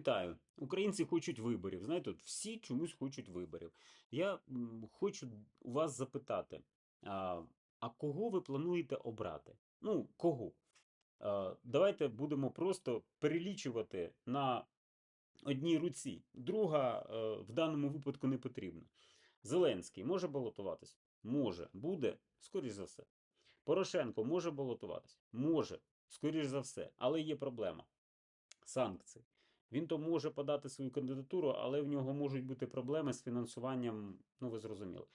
Вітаю! Українці хочуть виборів. Знаєте, от всі чомусь хочуть виборів. Я хочу у вас запитати: а, а кого ви плануєте обрати? Ну, кого? А, давайте будемо просто перелічувати на одній руці. Друга е, в даному випадку не потрібна. Зеленський може балотуватись? Може. Буде? Скоріш за все. Порошенко може балотуватись? Може. Скоріш за все. Але є проблема. Санкції. Він то може подати свою кандидатуру, але в нього можуть бути проблеми з фінансуванням, ну ви зрозуміли.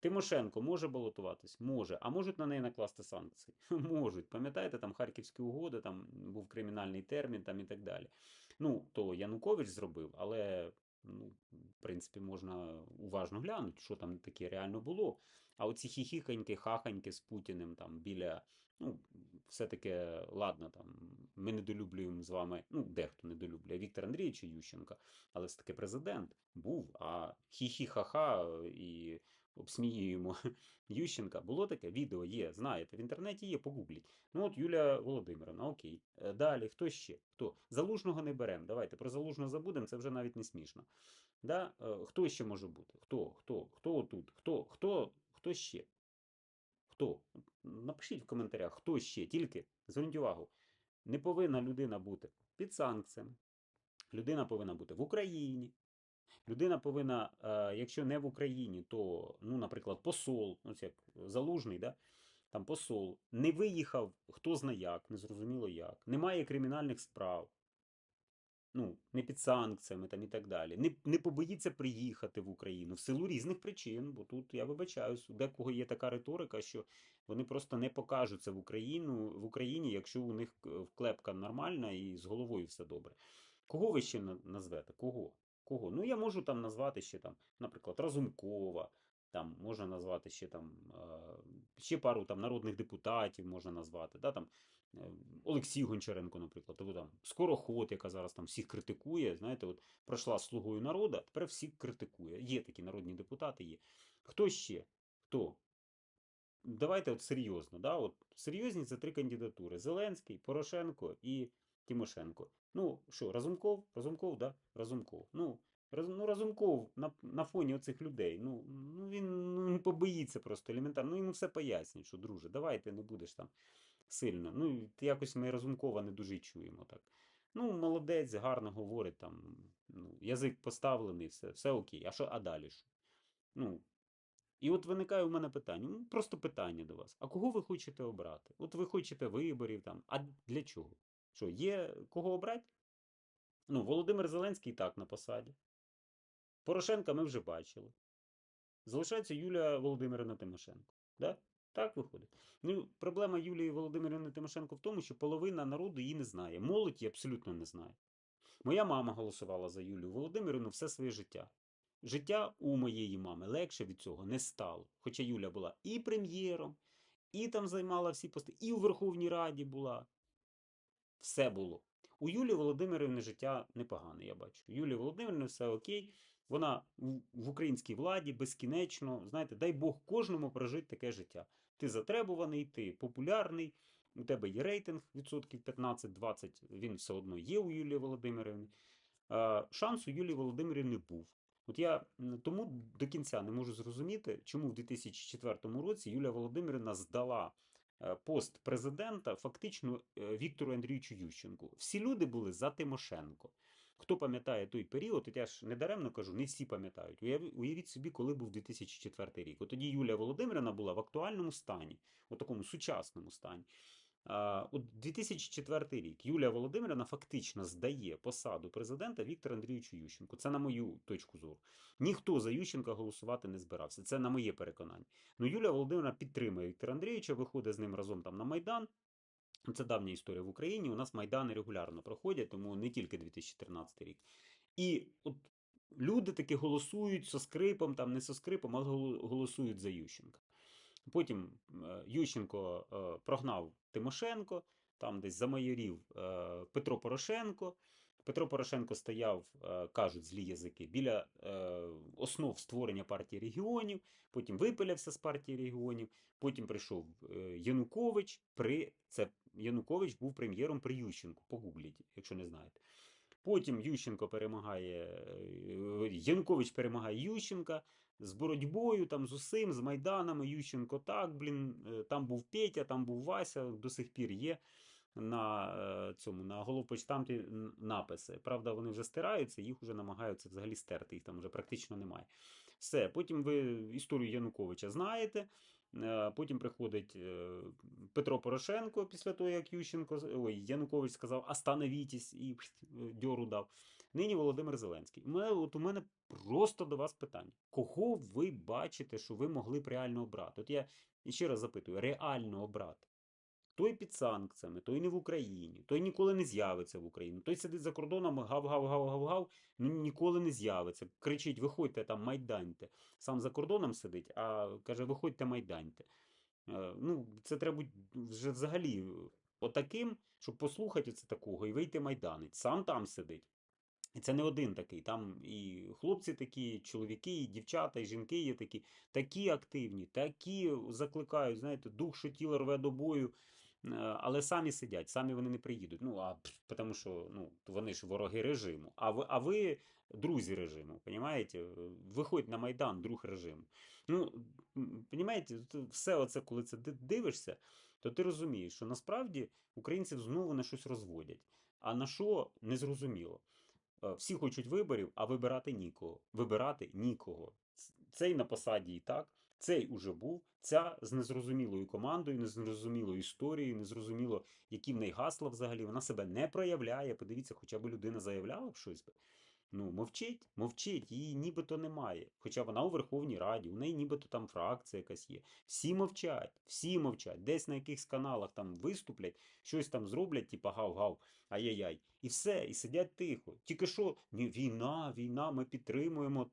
Тимошенко може балотуватись? Може. А можуть на неї накласти санкції? Можуть. Пам'ятаєте, там Харківські угоди, там був кримінальний термін там і так далі. Ну, то Янукович зробив, але ну, в принципі можна уважно глянути, що там таке реально було. А оці хіхіканьки, хаханьки з Путіним там біля. Ну, все-таки, ладно, там ми недолюблюємо з вами, ну, дехто недолюблює Віктор Андрійович Ющенка, але все-таки президент був, а хі-хі-ха-ха і обсміюємо Ющенка. Було таке відео є, знаєте, в інтернеті є, погугліть. Ну от Юлія Володимировна, окей. Е, Далі, хто ще? Хто? Залужного не беремо. Давайте про залужного забудемо, це вже навіть не смішно. Да? Е, Хто ще може бути? Хто? Хто? Хто отут? Хто? Хто? Хто ще? Хто? Напишіть в коментарях, хто ще. Тільки зверніть увагу, не повинна людина бути під санкціями. Людина повинна бути в Україні. Людина повинна, е, якщо не в Україні, то, ну, наприклад, посол, ось як залужний, да? там посол, не виїхав, хто зна як, не зрозуміло як, немає кримінальних справ, ну, не під санкціями там і так далі. Не, не побоїться приїхати в Україну в силу різних причин, бо тут я вибачаюсь, у декого є така риторика, що вони просто не покажуться в Україну в Україні, якщо у них вклепка нормальна і з головою все добре. Кого ви ще назвете? Кого? Кого? Ну, я можу там назвати ще там, наприклад, Разумкова, там можна назвати ще там ще пару там народних депутатів можна назвати, да, там е, Олексій Гончаренко, наприклад, або там Скороход, яка зараз там всіх критикує. Знаєте, от пройшла слугою народу, тепер всіх критикує. Є такі народні депутати, є. Хто ще? Хто? Давайте от серйозно, да? от серйозні це три кандидатури: Зеленський, Порошенко і Тимошенко. Ну що, Разумков? Разумков, да? Разумков. Ну, ну Разумков на, на фоні оцих людей. Ну, ну він ну, він побоїться просто елементарно. Ну йому все пояснюють, що друже, давай ти не будеш там сильно. Ну, якось ми Разумкова не дуже чуємо так. Ну, молодець, гарно говорить там. Ну, язик поставлений, все, все окей. А що, а далі що? Ну, і от виникає у мене питання, ну просто питання до вас. А кого ви хочете обрати? От ви хочете виборів там. А для чого? Що, є кого обрати? Ну, Володимир Зеленський і так на посаді. Порошенка ми вже бачили. Залишається Юлія Володимирівна Тимошенко. Да? Так виходить. Ну, проблема Юлії Володимирівни Тимошенко в тому, що половина народу її не знає. Молодь її абсолютно не знає. Моя мама голосувала за Юлію Володимирівну все своє життя. Життя у моєї мами легше від цього не стало. Хоча Юля була і прем'єром, і там займала всі пости, і у Верховній Раді була. Все було. У Юлії Володимирівни життя непогане, я бачу. У Юлії Володимирівни все окей. Вона в українській владі безкінечно. Знаєте, дай Бог кожному прожити таке життя. Ти затребуваний, ти популярний, у тебе є рейтинг відсотків 15-20, він все одно є у Юлії Володимирівни. Шанс у Юлії Володимирівни був. От я тому до кінця не можу зрозуміти, чому в 2004 році Юлія Володимирівна здала е, пост президента фактично е, Віктору Андрійовичу Ющенку. Всі люди були за Тимошенко. Хто пам'ятає той період, от я ж не даремно кажу, не всі пам'ятають. Уяві- Уявіть собі, коли був 2004 рік. От тоді Юлія Володимирівна була в актуальному стані, у такому сучасному стані. От 2004 рік Юлія Володимирівна фактично здає посаду президента Віктору Андрійовичу Ющенку. Це на мою точку зору. Ніхто за Ющенка голосувати не збирався. Це на моє переконання. Ну, Юлія Володимирівна підтримує Віктора Андрійовича, виходить з ним разом там на Майдан. Це давня історія в Україні. У нас майдани регулярно проходять, тому не тільки 2013 рік. І от люди таки голосують со скрипом, там не со скрипом, але голосують за Ющенка. Потім е, Ющенко е, прогнав Тимошенко, там десь замайорів майорів Петро Порошенко. Петро Порошенко стояв, е, кажуть злі язики, біля е, основ створення партії регіонів, потім випилявся з партії регіонів, потім прийшов е, Янукович. При... Це Янукович був прем'єром при Ющенку. Погугліть, якщо не знаєте. Потім Ющенко перемагає, Янукович перемагає Ющенка з боротьбою, там, з усім, з Майданами. Ющенко так, блін, там був Петя, там був Вася, до сих пір є на е, цьому на головпочтамті написи. Правда, вони вже стираються, їх вже намагаються взагалі стерти, їх там вже практично немає. Все, потім ви історію Януковича знаєте. Е, Потім приходить е, Петро Порошенко після того, як Ющенко, ой, Янукович сказав «Остановітесь» і дьору дав. Нині Володимир Зеленський. У от у мене просто до вас питання. Кого ви бачите, що ви могли б реально обрати? От я ще раз запитую: реально обрати? Той під санкціями, той не в Україні, той ніколи не з'явиться в Україні, той сидить за кордоном, гав-гав-гав-гав-гав, ну ніколи не з'явиться. Кричить: виходьте там, майданьте. Сам за кордоном сидить, а каже, виходьте, майданьте. Е, Ну, це треба вже взагалі отаким, щоб послухати це такого і вийти майданець. Сам там сидить. І це не один такий. Там і хлопці такі, чоловіки, і дівчата, і жінки є такі, такі активні, такі закликають, знаєте, дух, що тіло рве до бою, е, але самі сидять, самі вони не приїдуть. Ну, а тому що ну, вони ж вороги режиму. А ви, а ви друзі режиму, понімаєте? Виходь на Майдан, друг режиму. Ну, м, понімаєте, все оце, коли це дивишся, то ти розумієш, що насправді українців знову на щось розводять. А на що незрозуміло. Е, Всі хочуть виборів, а вибирати нікого. Вибирати нікого. Цей на посаді і так, цей уже був, ця з незрозумілою командою, незрозумілою історією, незрозуміло, які в неї гасла взагалі. Вона себе не проявляє. Подивіться, хоча б людина заявляла б щось би. Ну, мовчить, мовчить, її нібито немає. Хоча вона у Верховній Раді, у неї нібито там фракція якась є. Всі мовчать, всі мовчать. Десь на якихось каналах там виступлять, щось там зроблять, типа гав-гав, ай-яй-яй. І все, і сидять тихо. Тільки що війна, війна, ми підтримуємо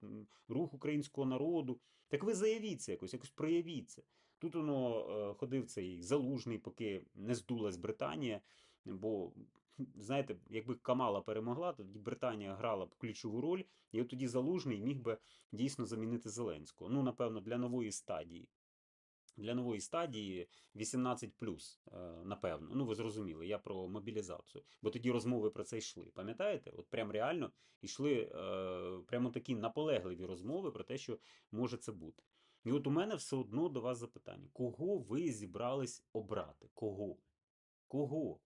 рух українського народу. Так ви заявіться якось, якось проявіться. Тут воно е, ходив цей залужний, поки не здулась Британія. Бо, знаєте, якби Камала перемогла, тоді Британія грала б ключову роль, і от тоді залужний міг би дійсно замінити Зеленського. Ну, напевно, для нової стадії. Для нової стадії 18 е, напевно. Ну, ви зрозуміли, я про мобілізацію. Бо тоді розмови про це йшли. Пам'ятаєте? От прям реально йшли е, прямо такі наполегливі розмови про те, що може це бути. І от у мене все одно до вас запитання: кого ви зібрались обрати? Кого? Кого?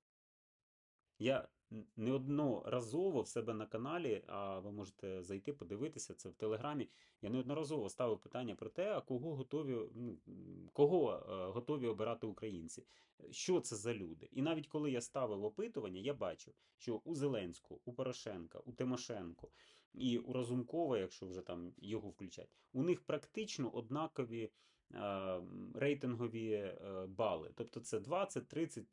Я неодноразово в себе на каналі, а ви можете зайти, подивитися це в Телеграмі. Я неодноразово ставив питання про те, а кого готові, ну, кого е, готові обирати українці. Що це за люди? І навіть коли я ставив опитування, я бачив, що у Зеленського, у Порошенка, у Тимошенко і у Разумкова, якщо вже там його включать, у них практично однакові е, рейтингові е, бали. Тобто це 20-30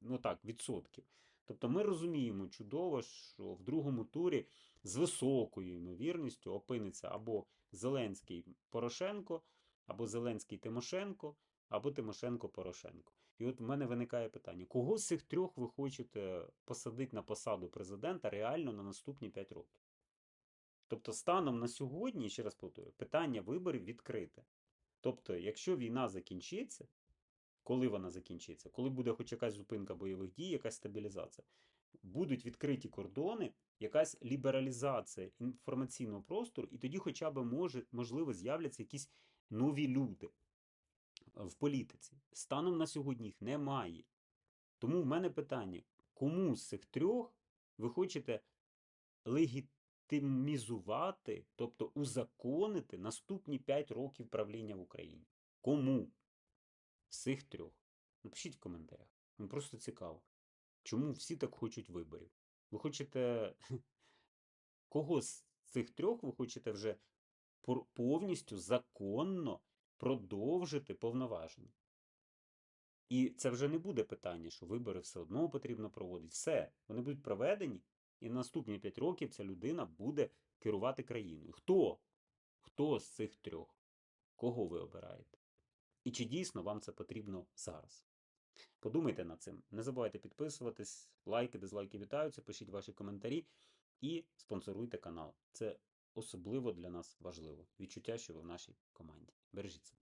ну так, відсотків. Тобто ми розуміємо чудово, що в другому турі з високою ймовірністю опиниться або Зеленський Порошенко, або Зеленський Тимошенко, або Тимошенко Порошенко. І от в мене виникає питання: кого з цих трьох ви хочете посадити на посаду президента реально на наступні 5 років? Тобто, станом на сьогодні, ще раз повторюю, питання виборів відкрите. Тобто, якщо війна закінчиться, коли вона закінчиться, коли буде хоч якась зупинка бойових дій, якась стабілізація, будуть відкриті кордони, якась лібералізація інформаційного простору, і тоді хоча б може, можливо з'являться якісь нові люди в політиці. Станом на сьогодні їх немає. Тому в мене питання: кому з цих трьох ви хочете легітимізувати, тобто узаконити наступні 5 років правління в Україні? Кому? Цих трьох? Напишіть в коментарях. Мені просто цікаво. Чому всі так хочуть виборів? Ви хочете. Кого з цих трьох ви хочете вже повністю законно продовжити повноваження? І це вже не буде питання, що вибори все одно потрібно проводити. Все, вони будуть проведені, і наступні 5 років ця людина буде керувати країною. Хто? Хто з цих трьох? Кого ви обираєте? І чи дійсно вам це потрібно зараз? Подумайте над цим. Не забувайте підписуватись, лайки, дизлайки вітаються, пишіть ваші коментарі і спонсоруйте канал. Це особливо для нас важливо. Відчуття, що ви в нашій команді. Бережіть себе.